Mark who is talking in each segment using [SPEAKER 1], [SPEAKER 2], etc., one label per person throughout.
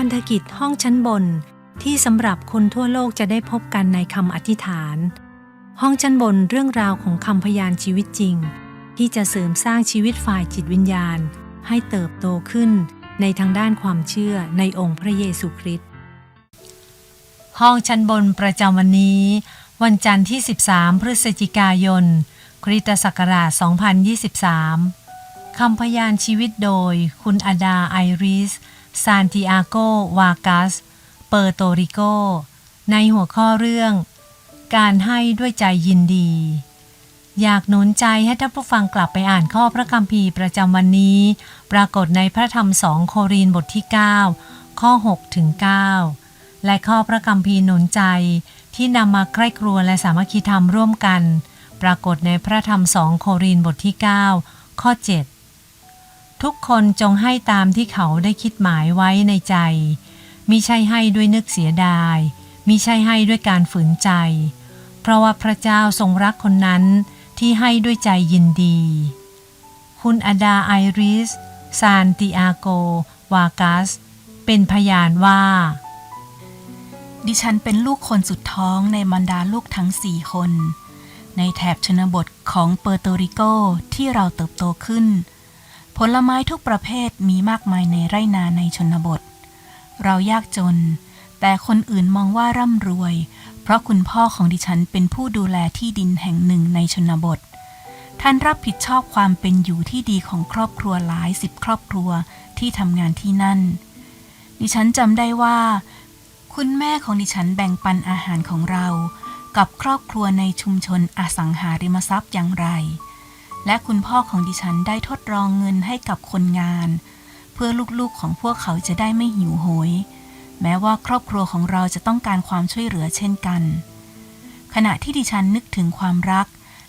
[SPEAKER 1] พันธกิจห้องชั้นบน ที่สำหรับคนทั่วโลกจะได้พบกันในคำอธิษฐาน ห้องชั้นบนเรื่องราวของคำพยานชีวิตจริง ที่จะเสริมสร้างชีวิตฝ่ายจิตวิญญาณ ให้เติบโตขึ้นในทางด้านความเชื่อในองค์พระเยซูคริสต์ห้องชั้นบนประจำวันนี้ วันจันทร์ที่ 13 พฤศจิกายน คริสตศักราช 2023 คำพยานชีวิตโดยคุณอดาไอริส ซานติอาโก วากัส เปอร์โตริโก ในหัวข้อเรื่อง การให้ด้วยใจยินดี อยากหนุนใจให้ท่านผู้ฟังกลับไปอ่านข้อพระคัมภีร์ประจำวันนี้ ปรากฏในพระธรรมสองโครินบทที่ 9 ข้อ6ถึง9และข้อพระคัมภีร์หนุนใจที่นำมาใกล้ครัวและสามัคคีธรรมร่วมกัน ปรากฏในพระธรรมสองโครินบทที่ 9 ข้อ 7 ทุกคนจงให้ตามที่เขาได้คิดหมายไว้ในใจมิใช่ให้ด้วยนึกเสียดายมิใช่ให้ด้วยการฝืนใจ เพราะว่าพระเจ้าทรงรักคนนั้นที่ให้ด้วยใจยินดี คุณอดาไอริส ซานติอาโก วากัส เป็นพยานว่า
[SPEAKER 2] ดิฉันเป็นลูกคนสุดท้องในบรรดาลูกทั้งสี่คน ในแถบชนบทของเปอร์โตริโกที่เราเติบโตขึ้น ผลไม้ทุกประเภทมีมากมายในไร่นาในชนบท เรายากจน แต่คนอื่นมองว่าร่ำรวย เพราะคุณพ่อของดิฉันเป็นผู้ดูแลที่ดินแห่งหนึ่งในชนบท ท่านรับผิดชอบความเป็นอยู่ที่ดีของครอบครัวหลายสิบครอบครัวที่ทำงานที่นั่น ดิฉันจำได้ว่า คุณแม่ของดิฉันแบ่งปันอาหารของเรา กับครอบครัวในชุมชนอสังหาริมทรัพย์อย่างไร และคุณพ่อของดิฉันได้ทดลองเงินให้กับคนงาน เพื่อลูกๆของพวกเขาจะได้ไม่หิวโหย แม้ว่าครอบครัวของเราจะต้องการความช่วยเหลือเช่นกัน ขณะที่ดิฉันนึกถึงความรัก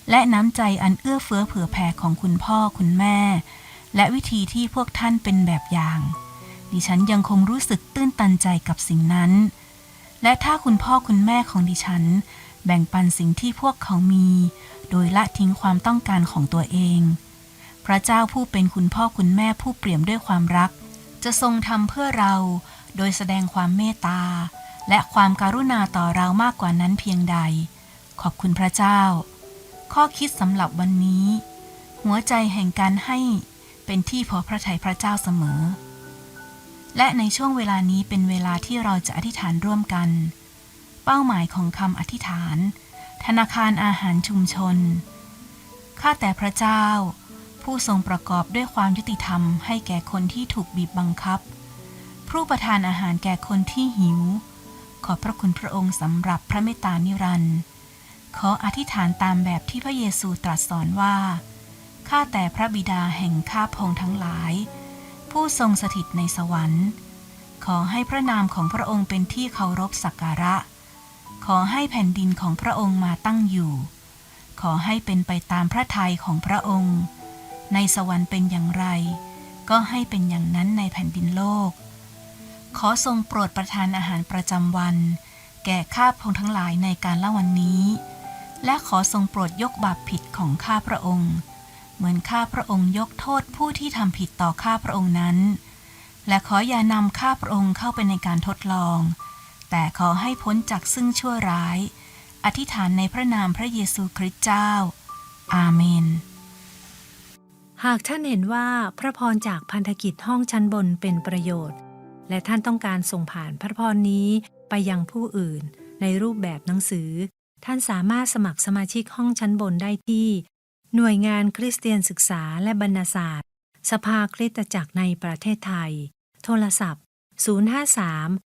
[SPEAKER 2] และน้ำใจอันเอื้อเฟื้อเผื่อแผ่ของคุณพ่อคุณแม่ และวิธีที่พวกท่านเป็นแบบอย่าง ดิฉันยังคงรู้สึกตื้นตันใจกับสิ่งนั้น และถ้าคุณพ่อคุณแม่ของดิฉัน แบ่งปันสิ่งที่พวกเขามี โดยละทิ้งความต้องการของตัวเอง พระเจ้าผู้เป็นคุณพ่อคุณแม่ผู้เปี่ยมด้วยความรัก จะทรงทำเพื่อเรา โดยแสดงความเมตตา และความการุณาต่อเรามากกว่านั้นเพียงใด ขอบคุณพระเจ้า ข้อคิดสำหรับวันนี้ หัวใจแห่งการให้เป็นที่พอพระทัยพระเจ้าเสมอ และในช่วงเวลานี้เป็นเวลาที่เราจะอธิษฐานร่วมกัน เป้าหมายของคำอธิษฐาน ธนาคารอาหารชุมชน ข้าแต่พระเจ้า ผู้ทรงประกอบด้วยความยุติธรรมให้แก่คนที่ถูกบีบบังคับ ผู้ประทานอาหารแก่คนที่หิว ขอบพระคุณพระองค์สำหรับพระเมตตานิรันดร์ขออธิษฐานตามแบบที่พระเยซูตรัสสอนว่า ข้าแต่พระบิดาแห่งข้าพงทั้งหลาย ผู้ทรงสถิตในสวรรค์ ขอให้พระนามของพระองค์เป็นที่เคารพสักการะ ขอให้แผ่นดินของพระองค์มาตั้งอยู่ ขอให้เป็นไปตามพระทัยของพระองค์ ในสวรรค์เป็นอย่างไร ก็ให้เป็นอย่างนั้นในแผ่นดินโลก ขอทรงโปรดประทานอาหารประจำวัน แก่ข้าพงทั้งหลายในการละวันนี้ และขอทรงโปรดยกบาปผิดของข้าพระองค์ เหมือนข้าพระองค์ยกโทษผู้ที่ทำผิดต่อข้าพระองค์นั้น และขออย่านำข้าพระองค์เข้าไปในการทดลอง แต่ขอให้พ้นจากซึ่งชั่วร้าย อธิษฐานในพระนามพระเยซูคริสต์เจ้า อาเมน
[SPEAKER 1] หากท่านเห็นว่าพระพรจากพันธกิจห้องชั้นบนเป็นประโยชน์ และท่านต้องการส่งผ่านพระพรนี้ไปยังผู้อื่น ในรูปแบบหนังสือ ท่านสามารถสมัครสมาชิกห้องชั้นบนได้ที่ หน่วยงานคริสเตียนศึกษาและบรรณศาสตร์ สภาคริสตจักรในประเทศไทย โทรศัพท์ 053